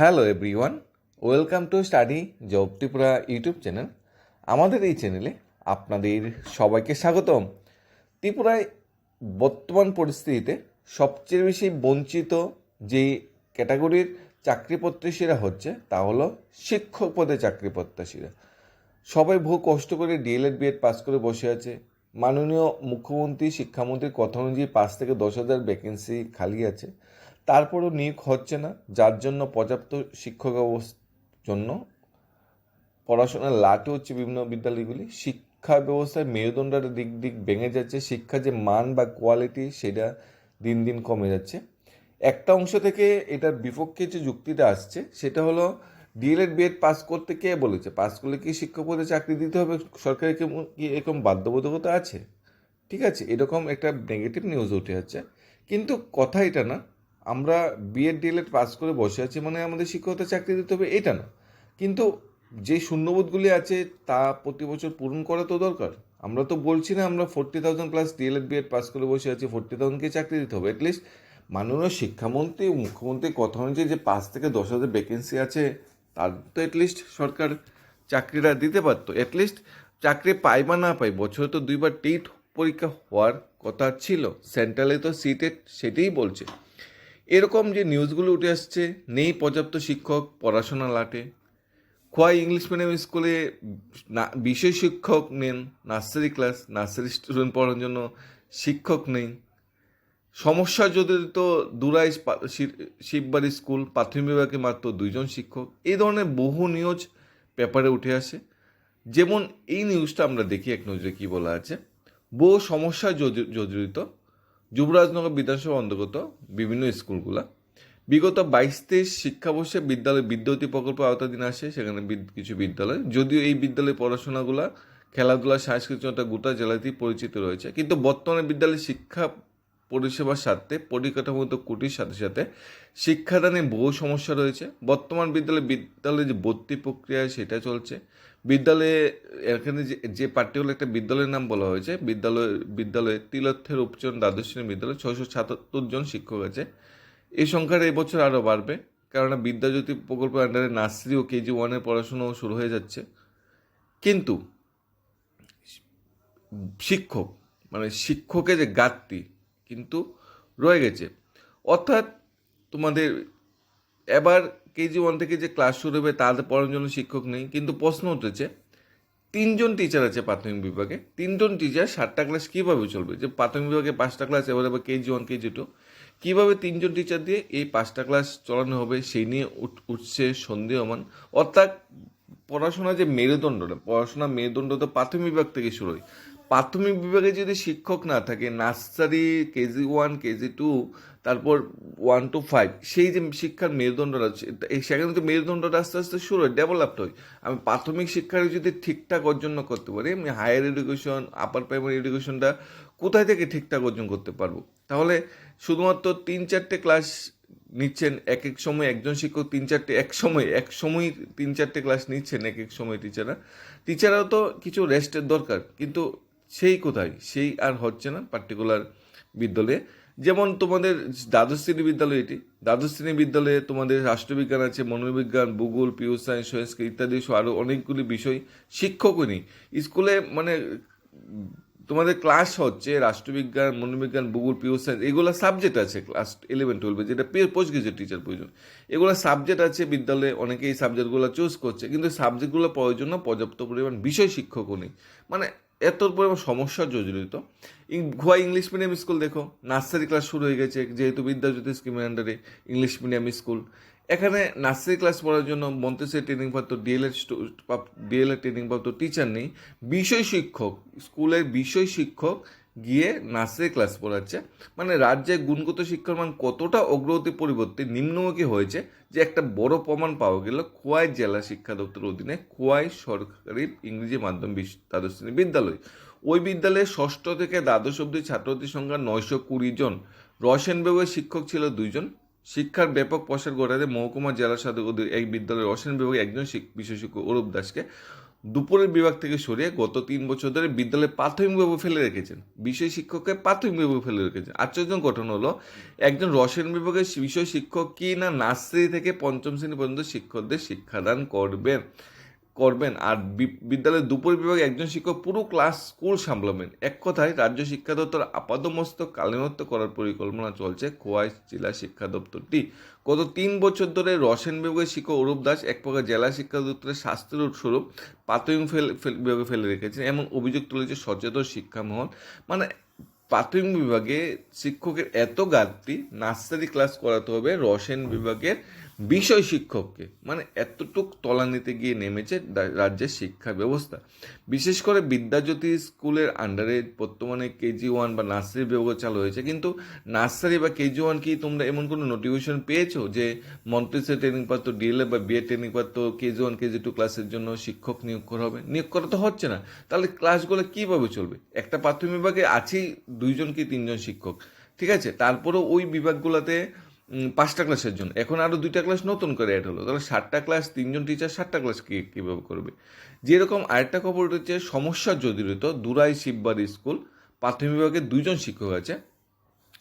Hello everyone welcome to study job Tripura YouTube channel আমাদের এই চ্যানেলে আপনাদের সবাইকে স্বাগতম। ত্রিপুরায় বর্তমান পরিস্থিতিতে সবচেয়ে বেশি বঞ্চিত যে ক্যাটাগরির চাকরি প্রত্যাশীরা হচ্ছে তা হলো শিক্ষক পদে চাকরি প্রত্যাশীরা সবাই বহু কষ্ট করে ডিএলএড বিএড পাস করে বসে আছে। মাননীয় মুখ্যমন্ত্রী, শিক্ষামন্ত্রীর কথা অনুযায়ী পাঁচ থেকে দশ হাজার ভ্যাকেন্সি খালি আছে। তারপরেও নিয়োগ হচ্ছে না, যার জন্য পর্যাপ্ত শিক্ষক জন্য পড়াশোনার লাটে হচ্ছে বিভিন্ন বিদ্যালয়গুলি। শিক্ষা ব্যবস্থায় মেরুদণ্ডটা দিক দিক ভেঙে যাচ্ছে শিক্ষার যে মান বা কোয়ালিটি সেটা দিন দিন কমে যাচ্ছে। একটা অংশ থেকে এটার বিপক্ষে যে যুক্তিটা আসছে, সেটা হলো ডিএলএড, বিএড পাস করতে কে বলেছে? পাস করলে কি শিক্ষক পদে চাকরি দিতে হবে? সরকারের কি এরকম বাধ্যবাধকতা আছে? ঠিক আছে, এরকম একটা নেগেটিভ নিউজ উঠে যাচ্ছে। কিন্তু কথা এটা না আমরা বিএড ডিএলএড পাস করে বসে আছি মানে আমাদের শিক্ষকতা চাকরি দিতে হবে, এটা না। কিন্তু যে শূন্যবোধগুলি আছে তা প্রতি বছর পূরণ করা তো দরকার। আমরা তো বলছি না আমরা forty thousand plus DElEd BEd pass করে বসে আছি ফোর্টি থাউজেন্ডকে চাকরি দিতে হবে। অ্যাটলিস্ট মাননীয় শিক্ষামন্ত্রী ও মুখ্যমন্ত্রীর কথা অনুযায়ী যে পাঁচ থেকে দশ হাজার ভ্যাকেন্সি আছে, তার তো অ্যাটলিস্ট সরকার চাকরিটা দিতে পারতো। অ্যাটলিস্ট চাকরি পাই বা না পাই, বছরে তো দুইবার টেট পরীক্ষা হওয়ার কথা ছিল। সেন্ট্রালে তো সিটেট সেটাই বলছে। এরকম যে নিউজগুলো উঠে আসছে, নেই পর্যাপ্ত শিক্ষক, পড়াশোনা লাটে। খোয়াই ইংলিশ মিডিয়াম স্কুলে না- বিষয় শিক্ষক নেন, নার্সারি ক্লাস, নার্সারি স্টুডেন্ট পড়ানোর জন্য শিক্ষক নেই। সমস্যা যদি তো দুরাই শিববাড়ি স্কুল, প্রাথমিক বিভাগে মাত্র দুইজন শিক্ষক। এই ধরনের বহু নিউজ পেপারে উঠে আসে। যেমন এই নিউজটা আমরা দেখি, এক নজরে কী বলা আছে। বহু সমস্যা জর্জ- জর্জরিত। যুবরাজনগর বিধানসভা অন্তর্গত বিভিন্ন স্কুলগুলা। বিগত বাইশ তেইশ শিক্ষাবর্ষে বিদ্যালয় বিদ্যুতী প্রকল্প আওতাধীন আসে, সেখানে কিছু বিদ্যালয়। যদিও এই বিদ্যালয়ে পড়াশোনাগুলা, খেলাধুলা, সাংস্কৃতিক জনতা গোটা জেলাতেই পরিচিত রয়েছে। কিন্তু বর্তমানে বিদ্যালয়ে শিক্ষা পরিষেবার স্বার্থে পরিকাঠামোগত কুটির সাথে সাথে শিক্ষাদানে বহু সমস্যা রয়েছে। বর্তমান বিদ্যালয়ে বিদ্যালয়ে যে ভর্তি প্রক্রিয়া, সেটা চলছে। বিদ্যালয়ে এখানে যে যে পার্টিকুলার একটা বিদ্যালয়ের নাম বলা হয়েছে, বিদ্যালয় বিদ্যালয়ে তিলথের উপচরণ দ্বাদশ শ্রেণি বিদ্যালয়ে ছয়শো সাতাত্তর জন শিক্ষক আছে। এই সংখ্যাটা এবছর আরও বাড়বে, কেননা বিদ্যাজ্যোতি প্রকল্পের আন্ডারে নার্সারি ও কেজি ওয়ানের পড়াশোনাও শুরু হয়ে যাচ্ছে। কিন্তু শিক্ষক মানে শিক্ষকের যে ঘাটতি কিন্তু রয়ে গেছে। অর্থাৎ তোমাদের এবার কেজি ওয়ান থেকে যে ক্লাস শুরু হবে তাদের পড়ানোর জন্য শিক্ষক নেই। কিন্তু প্রশ্ন উঠেছে, তিনজন টিচার আছে প্রাথমিক বিভাগে। তিনজন টিচার সাতটা ক্লাস কীভাবে চলবে? যে প্রাথমিক বিভাগে পাঁচটা ক্লাস এবার এবার কেজি ওয়ান কেজি টু কীভাবে তিনজন টিচার দিয়ে এই পাঁচটা ক্লাস চলানো হবে, সেই নিয়ে উঠ- উঠছে সন্দেহমান অর্থাৎ পড়াশোনা যে মেরুদণ্ডটা পড়াশোনা মেরুদণ্ড তো প্রাথমিক বিভাগ থেকে শুরু হয়। প্রাথমিক বিভাগে যদি শিক্ষক না থাকে, nursery, KG one, KG two, তারপর ওয়ান টু ফাইভ, সেই যে শিক্ষার মেরুদণ্ডটা সেখানে তো মেরুদণ্ডটা আস্তে আস্তে শুরু হয় ডেভেলপড হয়। আমি প্রাথমিক শিক্ষাটা যদি ঠিকঠাক অর্জন করতে পারি, আমি হায়ার এডুকেশন আপার প্রাইমারি এডুকেশনটা কোথায় থেকে ঠিকঠাক অর্জন করতে পারব? তাহলে শুধুমাত্র তিন চারটে ক্লাস নিচ্ছেন এক এক সময়, একজন শিক্ষক তিন চারটে এক সময় এক সময় তিন চারটে ক্লাস নিচ্ছেন এক এক সময় টিচাররা টিচাররাও তো কিছু রেস্টের দরকার, কিন্তু সেই কোথায়? সেই আর হচ্ছে না পার্টিকুলার বিদ্যালয়ে। যেমন তোমাদের দ্বাদশ শ্রেণি বিদ্যালয় এটি। দ্বাদশ শ্রেণি বিদ্যালয়ে তোমাদের রাষ্ট্রবিজ্ঞান আছে, মনোবিজ্ঞান, ভূগোল পিউ সায়েন্স সংস্কৃত ইত্যাদি সহ আরও অনেকগুলি বিষয় শিক্ষকও নেই। স্কুলে মানে তোমাদের ক্লাস হচ্ছে রাষ্ট্রবিজ্ঞান, মনোবিজ্ঞান, ভূগোল পিউ সায়েন্স এগুলো সাবজেক্ট আছে ক্লাস ইলেভেন টুয়েলভে যেটা পোস্ট গ্রাজুয়েট টিচার প্রয়োজন। এগুলো সাবজেক্ট আছে বিদ্যালয়ে অনেকে এই সাবজেক্টগুলো চুজ করছে, কিন্তু সাবজেক্টগুলো প্রয়োজন পর্যাপ্ত পরিমাণ বিষয় শিক্ষকও নেই। মানে এত পরিমাণ সমস্যা জর্জরিত। গোয়া ইংলিশ মিডিয়াম স্কুল দেখো নার্সারি ক্লাস শুরু হয়ে গেছে, যেহেতু বিদ্যাজ্যোতি স্কিমের আন্ডারে ইংলিশ মিডিয়াম স্কুল এখানে নার্সারি ক্লাস পড়ার জন্য মন্তেশ্বরী ট্রেনিং প্রাপ্ত ডিএলএড ডিএলএড ট্রেনিং প্রাপ্ত টিচার নেই। বিষয় শিক্ষক স্কুলের বিষয় শিক্ষক গিয়ে নার্সারি ক্লাস পড়াচ্ছে। মানে রাজ্যে গুণগত শিক্ষার মান কতটা অগ্রগতি পরিবর্তে নিম্নমুখী হয়েছে, যে একটা বড় প্রমাণ পাওয়া গেল খোয়াই জেলা শিক্ষা দপ্তরের অধীনে খোয়াই সরকারি ইংরেজি মাধ্যম দ্বাদশ শ্রেণি বিদ্যালয়। ওই বিদ্যালয়ে ষষ্ঠ থেকে দ্বাদশ অব্দি ছাত্রছাত্রীর সংখ্যা নয়শো কুড়ি জন। রসায়ন বিভাগের শিক্ষক ছিল দুইজন। শিক্ষার ব্যাপক প্রসার ঘটাতে মহকুমা জেলা সাধক এই বিদ্যালয়ের রসায়ন বিভাগে একজন বিশেষজ্ঞ অরূপ দাসকে দুপুরের বিভাগ থেকে সরিয়ে গত তিন বছর ধরে বিদ্যালয়ে প্রাথমিকভাবে ফেলে রেখেছেন। বিষয় শিক্ষককে প্রাথমিকভাবে ফেলে রেখেছেন। আশ্চর্য ঘটনা হলো, একজন রসায়ন বিভাগের বিষয় শিক্ষক কি না নার্সারি থেকে পঞ্চম শ্রেণি পর্যন্ত শিক্ষকদের শিক্ষাদান করবেন? করবেন। আর বিদ্যালয়ের দুপুর বিভাগে একজন শিক্ষক পুরো ক্লাস স্কুল সামলাবেন। এক কথায়, রাজ্য শিক্ষা দপ্তর আপাদমস্তক কালীনত্ব করার পরিকল্পনা চলছে খোয়াই জেলা শিক্ষা দপ্তরটি। গত তিন বছর ধরে রসায়ন বিভাগের শিক্ষক অরূপ দাস এক প্রকার জেলা শিক্ষা দপ্তরের শাস্তির স্বরূপ প্রাথমিক বিভাগে ফেলে রেখেছেন এমন অভিযোগ তুলেছে সচেতন শিক্ষা মহল মানে প্রাথমিক বিভাগে শিক্ষকের এত ঘাটতি, নার্সারি ক্লাস করাতে হবে, রসায়ন বিভাগের বিষয় শিক্ষককে মানে এতটুক তলানিতে গিয়ে নেমেছে রাজ্যের শিক্ষা ব্যবস্থা। বিশেষ করে বিদ্যাজ্যোতি স্কুলের আন্ডারে বর্তমানে কেজি ওয়ান বা নার্সারি বিভাগ চালু হয়েছে। কিন্তু নার্সারি বা কেজি ওয়ান কি তোমরা এমন কোনো নোটিফিকেশন পেয়েছ যে মন্ত্রিসের ট্রেনিং প্রাপ্ত ডিএলএ বা বিএ ট্রেনিং প্রাপ্ত কেজি ওয়ান, কেজি টু ক্লাসের জন্য শিক্ষক নিয়োগ করা হবে? নিয়োগ করা তো হচ্ছে না। তাহলে ক্লাসগুলো কীভাবে চলবে? একটা প্রাথমিক বিভাগে আছেই দুইজন কি তিনজন শিক্ষক? ঠিক আছে? তারপরেও ওই বিভাগগুলোতে পাঁচটা ক্লাসের জন্য। এখন আরও দুইটা ক্লাস নতুন করে অ্যাড হলো। তাহলে সাতটা ক্লাস তিনজন টিচার সাতটা ক্লাস কী কীভাবে করবে? যেরকম আরেকটা খবর হচ্ছে, সমস্যা যদি জড়িত দুরাই শিববাড়ি স্কুল, প্রাথমিক বিভাগে দুইজন শিক্ষক আছে।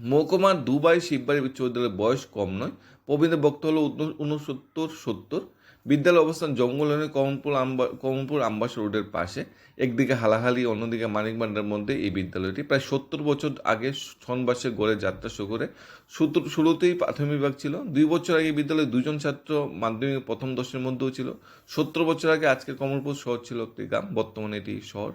মহকুমার দুবাই শিববাড়ি বিশ্ববিদ্যালয়ের বিদ্যালয়ের বয়স কম নয়। প্রবীণ বক্ত হলো উনসত্তর, সত্তর। বিদ্যালয় অবস্থান জঙ্গলনের কমনপুর আম্বা কমনপুর আম্বাস রোডের পাশে। একদিকে হালাহালি, অন্যদিকে মানিকবান্ডার মধ্যে এই বিদ্যালয়টি। প্রায় সত্তর বছর আগে সনবাসে গড়ে যাত্রা শুরু করে। শুরু- শুরুতেই প্রাথমিক বিভাগ ছিল। দুই বছর আগে বিদ্যালয়ে দুজন ছাত্র মাধ্যমিক প্রথম দশের মধ্যেও ছিল। সত্তর বছর আগে আজকের কমলপুর শহর ছিল একটি গ্রাম, বর্তমানে এটি শহর।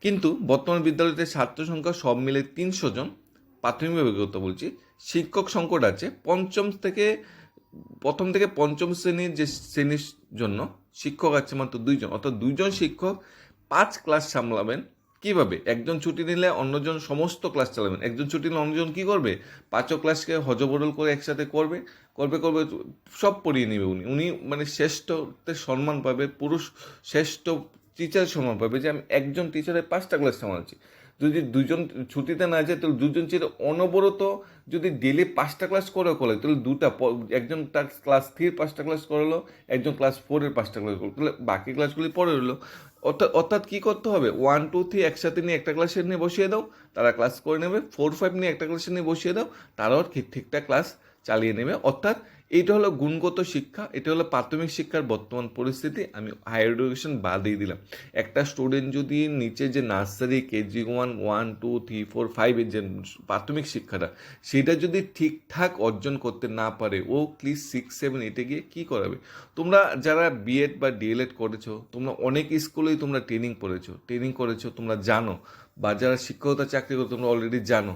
কিন্তু বর্তমান বিদ্যালয়তে ছাত্র সংখ্যা সব মিলে তিনশো জন। প্রাথমিক কথা বলছি। শিক্ষক সংকট আছে। পঞ্চম থেকে প্রথম থেকে পঞ্চম শ্রেণির যে শ্রেণির জন্য শিক্ষক আছে মাত্র দুইজন। অর্থাৎ দুইজন শিক্ষক পাঁচ ক্লাস সামলাবেন। কীভাবে? একজন ছুটি নিলে অন্যজন সমস্ত ক্লাস চালাবেন। একজন ছুটি নিলে অন্যজন কি করবে? পাঁচও ক্লাসকে হজবরল করে একসাথে করবে। করবে করবে সব পড়িয়ে নেবে উনি। উনি মানে শ্রেষ্ঠতে সম্মান পাবে, পুরুষ শ্রেষ্ঠ টিচার সম্মান পাবে যে আমি একজন টিচারের পাঁচটা ক্লাস সামলাচ্ছি। যদি দুজন ছুটিতে না যায়, তাহলে দুজন ছিল অনবরত যদি ডেলি পাঁচটা ক্লাস করে করে তাহলে দুটা একজন তার ক্লাস থ্রির পাঁচটা ক্লাস করল একজন ক্লাস ফোরের পাঁচটা ক্লাস করল তাহলে বাকি ক্লাসগুলি পরে রইল। অর্থাৎ অর্থাৎ কী করতে হবে? ওয়ান টু থ্রি একসাথে নিয়ে একটা ক্লাসের নিয়ে বসিয়ে দাও, তারা ক্লাস করে নেবে। ফোর ফাইভ নিয়ে একটা ক্লাসের নিয়ে বসিয়ে দাও তারাও ঠিক, ঠিকঠাক ক্লাস চালিয়ে নেবে। অর্থাৎ এইটা হলো গুণগত শিক্ষা, এটা হলো প্রাথমিক শিক্ষার বর্তমান পরিস্থিতি, আমি হায়ার এডুকেশন বাদই দিলাম। একটা স্টুডেন্ট যদি নিচে যে nursery KG one one two three four ফাইভের যে প্রাথমিক শিক্ষাটা, সেটা যদি ঠিকঠাক অর্জন করতে না পারে, ও ক্লিস সিক্স সেভেন এইটে গিয়ে কী করাবে? তোমরা যারা বিএড বা ডিএলএড করেছ, তোমরা অনেক স্কুলেই তোমরা ট্রেনিং করেছ ট্রেনিং করেছ, তোমরা জানো, বা যারা শিক্ষকতা চাকরি করো, তোমরা অলরেডি জানো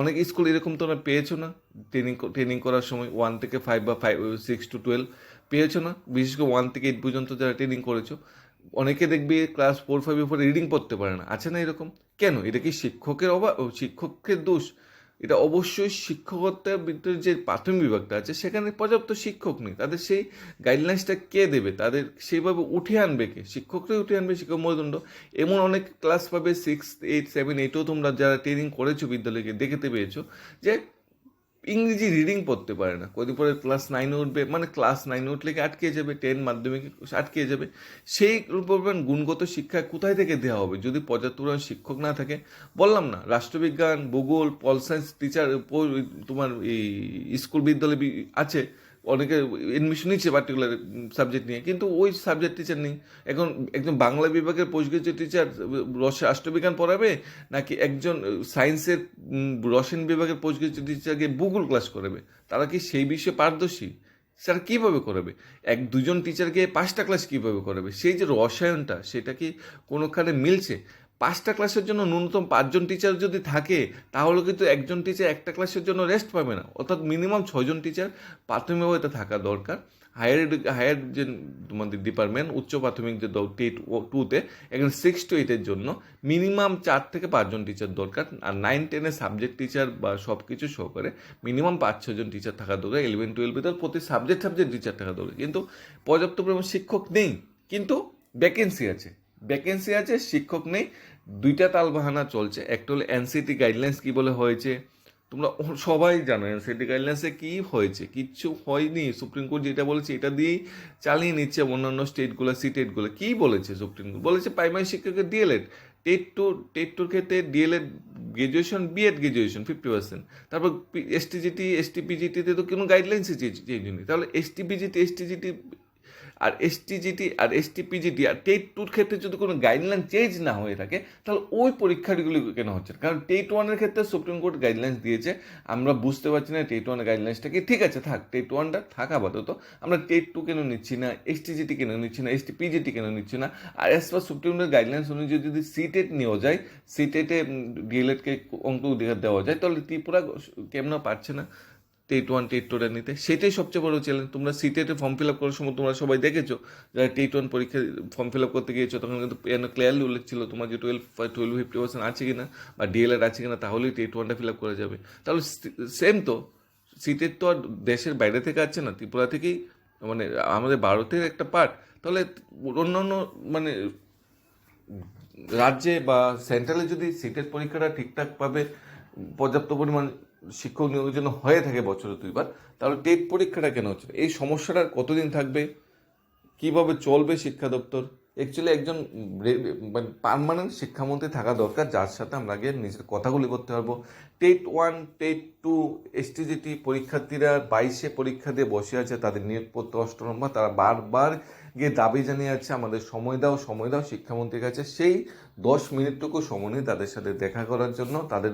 অনেক স্কুল এরকম তোমরা পেয়েছ না? ট্রেনিং ট্রেনিং করার সময় ওয়ান থেকে ফাইভ বা ফাইভ সিক্স টু টুয়েলভ পেয়েছ না? বিশেষ করে ওয়ান থেকে এইট পর্যন্ত যারা ট্রেনিং করেছ, অনেকে দেখবে ক্লাস ফোর ফাইভের পরে রিডিং পড়তে পারে না। আছে না এরকম? কেন? এটা কি শিক্ষকের অভাব শিক্ষকের দোষ? এটা অবশ্যই শিক্ষকতাবিদ্যের যে প্রাথমিক বিভাগটা আছে, সেখানে পর্যাপ্ত শিক্ষক নেই। তাদের সেই গাইডলাইন্সটা কে দেবে? তাদের সেইভাবে উঠে আনবে কে? শিক্ষকরাই উঠে আনবে, শিক্ষক মূলদণ্ড এমন অনেক ক্লাস পাবে সিক্স এইট সেভেন এইটও তোমরা যারা ট্রেনিং করেছ বিদ্যালয়কে, দেখতে পেয়েছ যে ইংরেজি রিডিং পড়তে পারে না। কদিন পরে ক্লাস নাইনে উঠবে মানে ক্লাস নাইনে উঠলে কি আটকে যাবে? টেন মাধ্যমিকে আটকে যাবে। সেই পরিমাণ গুণগত শিক্ষা কোথায় থেকে দেওয়া হবে? যদি পর্যাপ্ত শিক্ষক না থাকে, বললাম না, রাষ্ট্রবিজ্ঞান, ভূগোল পল সায়েন্স টিচার তোমার এই স্কুল বিদ্যালয় আছে অনেকে এডমিশন নিচ্ছে পার্টিকুলার সাবজেক্ট নিয়ে, কিন্তু ওই সাবজেক্ট টিচার নেই। এখন একজন বাংলা বিভাগের পোস্ট গ্রাজুয়েট টিচার রাষ্ট্রবিজ্ঞান পড়াবে, নাকি একজন সায়েন্সের রসায়ন বিভাগের পোস্ট গ্রাজুয়েট টিচারকে ভূগোল ক্লাস করাবে? তারা কি সেই বিষয়ে পারদর্শী? স্যার কীভাবে করাবে? এক, দুজন টিচারকে পাঁচটা ক্লাস কীভাবে করাবে? সেই যে রসায়নটা, সেটা কি কোনোখানে মিলছে? পাঁচটা ক্লাসের জন্য ন্যূনতম পাঁচজন টিচার যদি থাকে, তাহলে কিন্তু একজন টিচার একটা ক্লাসের জন্য রেস্ট পাবে না। অর্থাৎ মিনিমাম ছজন টিচার প্রাথমিকভাবে এটা থাকা দরকার। হায়ার হায়ার যে তোমাদের ডিপার্টমেন্ট উচ্চ প্রাথমিক যে টেট টুতে এখানে সিক্স টু এইটের জন্য মিনিমাম চার থেকে পাঁচজন টিচার দরকার। আর নাইন টেনের সাবজেক্ট টিচার বা সব কিছু সহকারে মিনিমাম পাঁচ, ছজন টিচার থাকা দরকার। ইলেভেন টুয়েলভে তো প্রতি সাবজেক্ট সাবজেক্ট টিচার থাকা দরকার। কিন্তু পর্যাপ্ত পরিমাণ শিক্ষক নেই, কিন্তু ভ্যাকেন্সি আছে। ভ্যাকেন্সি আছে, শিক্ষক নেই, দুইটা তালবাহানা চলছে। একটা হলো এনসিটি গাইডলাইন্স কী বলে হয়েছে? তোমরা সবাই জানো এনসিটি গাইডলাইন্সে কি হয়েছে? কিচ্ছু হয়নি। সুপ্রিম কোর্ট যেটা বলেছে, এটা দিয়েই চালিয়ে নিচ্ছে অন্যান্য স্টেটগুলো সিটেটগুলো কী বলেছে সুপ্রিম কোর্ট বলেছে প্রাইমারি শিক্ষকের ডিএলএড টেট টু টেট টুর ক্ষেত্রে DElEd graduation BEd graduation fifty percent তারপর এসটিজিটি এসটিপিজিটিতে তো কোনো গাইডলাইন্সই চেঞ্জ হয়নি। তাহলে এসটিপিজিটি এসটিজিটি আর এসটিজিটি আর এসটিপিজিটি আর টেট টুর ক্ষেত্রে যদি কোনো গাইডলাইন চেঞ্জ না হয়ে থাকে, তাহলে ওই পরীক্ষাগুলি কেন হচ্ছে? কারণ টেট ওয়ানের ক্ষেত্রে সুপ্রিম কোর্ট গাইডলাইন্স দিয়েছে। আমরা বুঝতে পারছি না টেট ওয়ানের গাইডলাইন্সটা কি। ঠিক আছে, থাক টেট ওয়ানটা থাক আপাতত। আমরা টেট টু কেন নিচ্ছি না? এসটিজিটি কেন নিচ্ছি না? এসটিপিজিটি কেন নিচ্ছি না? আর অ্যাজ পার সুপ্রিম কোর্টের গাইডলাইন্স অনুযায়ী যদি সিটেট নেওয়া যায় সিটেটে ডিএলএডকে অঙ্ক দেওয়া যায়, তাহলে ত্রিপুরা কেমন পারছে না? টেট ওয়ান টেট টুটা নিতে। সেটাই সবচেয়ে বড় চ্যালেঞ্জ তোমরা সিটেটে ফর্ম ফিল আপ করার সময় তোমরা সবাই দেখেছ, যারা টেট ওয়ান পরীক্ষা ফর্ম ফিল আপ করতে গিয়েছো, তখন কিন্তু ক্লিয়ারলি উল্লেখ ছিল তোমার যে টুয়েলভ টুয়েলভ ফিফটি পার্সেন্ট আছে কিনা বা ডিএলআর আছে কিনা, তাহলেই টেট ওয়ানটা ফিল আপ করা যাবে। তাহলে সেম তো। সিটের তো আর দেশের বাইরে থেকে আসছে না, ত্রিপুরা থেকেই মানে আমাদের ভারতের একটা পার্ট তাহলে অন্য অন্য মানে রাজ্যে বা সেন্ট্রালে যদি সিটের পরীক্ষাটা ঠিকঠাকভাবে পর্যাপ্ত পরিমাণ শিক্ষক নিয়োগের জন্য হয়ে থাকে বছরে দুইবার, তাহলে টেট পরীক্ষাটা কেন হচ্ছে এই সমস্যাটা কতদিন থাকবে? কীভাবে চলবে শিক্ষা দপ্তর? অ্যাকচুয়ালি একজন মানে পার্মানেন্ট শিক্ষামন্ত্রী থাকা দরকার, যার সাথে আমরা গিয়ে নিজের কথাগুলি করতে পারব। TET one TET two STGT পরীক্ষার্থীরা বাইশে পরীক্ষা দিয়ে বসে আছে, তাদের নিয়োগপত্র অষ্ট নম্বর, তারা বারবার গিয়ে দাবি জানিয়ে যাচ্ছে, আমাদের সময় দাও সময় দাও, শিক্ষামন্ত্রীর কাছে। সেই দশ মিনিটটুকু সময় নিয়ে তাদের সাথে দেখা করার জন্য, তাদের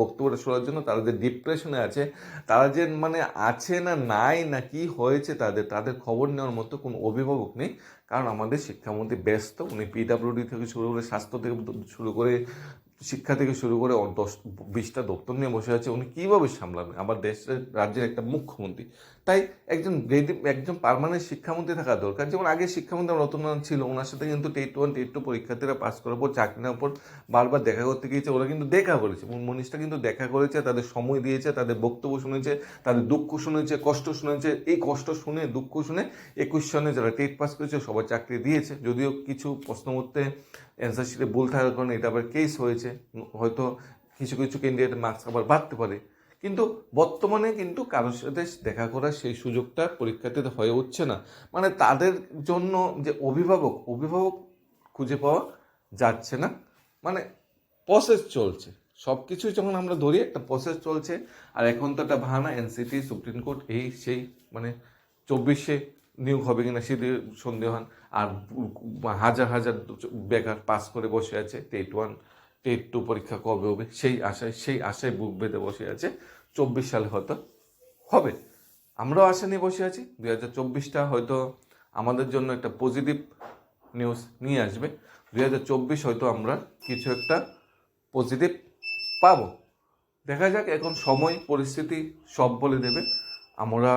বক্তব্যটা শোনার জন্য তারা যে ডিপ্রেশনে আছে। তারা যে মানে আছে না নাই না কি হয়েছে তাদের তাদের খবর নেওয়ার মতো কোনো অভিভাবক নেই। কারণ আমাদের শিক্ষামন্ত্রী ব্যস্ত, উনি পিডাব্লিউডি থেকে শুরু করে স্বাস্থ্য থেকে শুরু করে শিক্ষা থেকে শুরু করে দশ, বিশটা দপ্তর নিয়ে বসে আছে, উনি কীভাবে সামলাবেন? আমার দেশের রাজ্যের একটা মুখ্যমন্ত্রী। তাই একজন একজন পারমানেন্ট শিক্ষামন্ত্রী থাকা দরকার। যেমন আগে শিক্ষামন্ত্রী রতনারায়ণ ছিল, ওনার সাথে কিন্তু টেট ওয়ান টেট টু পরীক্ষার্থীরা পাস করার পর চাকরি নেওয়ার পর বারবার দেখা করতে গিয়েছে, ওরা কিন্তু দেখা করেছে। মনীষটা কিন্তু দেখা করেছে, তাদের সময় দিয়েছে, তাদের বক্তব্য শুনেছে, তাদের দুঃখ শুনেছে, কষ্ট শুনেছে। এই কষ্ট শুনে, দুঃখ শুনে একুশ সনে যারা টেট পাস করেছে সবার চাকরি দিয়েছে। যদিও কিছু প্রশ্ন মধ্যে অ্যান্সার শিটে ভুল থাকার কারণে এটা আবার কেস হয়েছে। হয়তো কিছু কিছু ক্যান্ডিডেট মার্কস আবার বাড়তে পারে। কিন্তু বর্তমানে কিন্তু কারোর সাথে দেখা করার সেই সুযোগটা পরীক্ষার্থীদের হয়ে উঠছে না। মানে তাদের জন্য যে অভিভাবক অভিভাবক খুঁজে পাওয়া যাচ্ছে না। মানে প্রসেস চলছে। সব কিছুই যখন আমরা ধরি, একটা প্রসেস চলছে। আর এখন তো একটা ভানা এনসিটি সুপ্রিম কোর্ট এই সেই মানে চব্বিশে নিয়োগ হবে কিনা সেটি সন্দেহান আর হাজার হাজার বেকার পাস করে বসে আছে, টেট ওয়ান, টেট টু পরীক্ষা কবে হবে? সেই আশায় সেই আশায় বুক বেঁধে বসে আছে। চব্বিশ সালে হয়তো হবে। আমরাও আশা নিয়ে বসে আছি। দু হাজার চব্বিশটা হয়তো আমাদের জন্য একটা পজিটিভ নিউজ নিয়ে আসবে। দু হাজার চব্বিশ হয়তো আমরা কিছু একটা পজিটিভ পাব। দেখা যাক, এখন সময়, পরিস্থিতি সব বলে দেবে। আমরা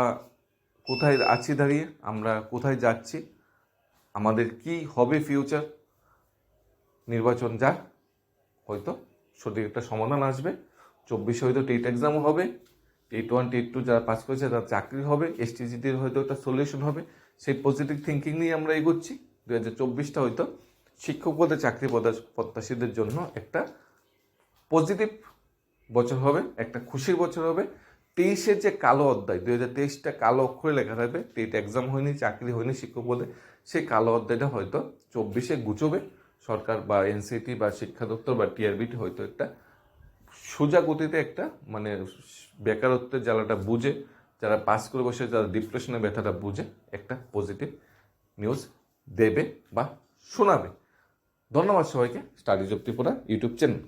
কোথায় আছি দাঁড়িয়ে, আমরা কোথায় যাচ্ছি, আমাদের কি হবে ফিউচার নির্বাচন যাক, হয়তো সঠিক একটা সমাধান আসবে। চব্বিশে হয়তো টেট এক্সামও হবে, টেট ওয়ান টেট টু যারা পাস করেছে তার চাকরি হবে এসটিজিটির হয়তো একটা সলিউশন হবে। সেই পজিটিভ থিঙ্কিং নিয়ে আমরা এগোচ্ছি। দু হাজার চব্বিশটা হয়তো শিক্ষক পদে, চাকরি প্রত্যাশীদের জন্য একটা পজিটিভ বছর হবে, একটা খুশির বছর হবে। তেইশের যে কালো অধ্যায় দুই হাজার তেইশটা কালো অক্ষরে লেখা থাকবে, টেট এক্সাম হয়নি, চাকরি হয়নি, শিক্ষক বলে, সেই কালো অধ্যায়টা হয়তো চব্বিশে গুচবে সরকার বা এনসিটি বা শিক্ষা দপ্তর বা টিআরবিটি হয়তো একটা সোজা গতিতে একটা মানে বেকারত্বের জ্বালাটা বুঝে, যারা পাস করে বসে, যারা ডিপ্রেশনের ব্যথাটা বুঝে, একটা পজিটিভ নিউজ দেবে বা শোনাবে। ধন্যবাদ সবাইকে studies of Tripura YouTube channel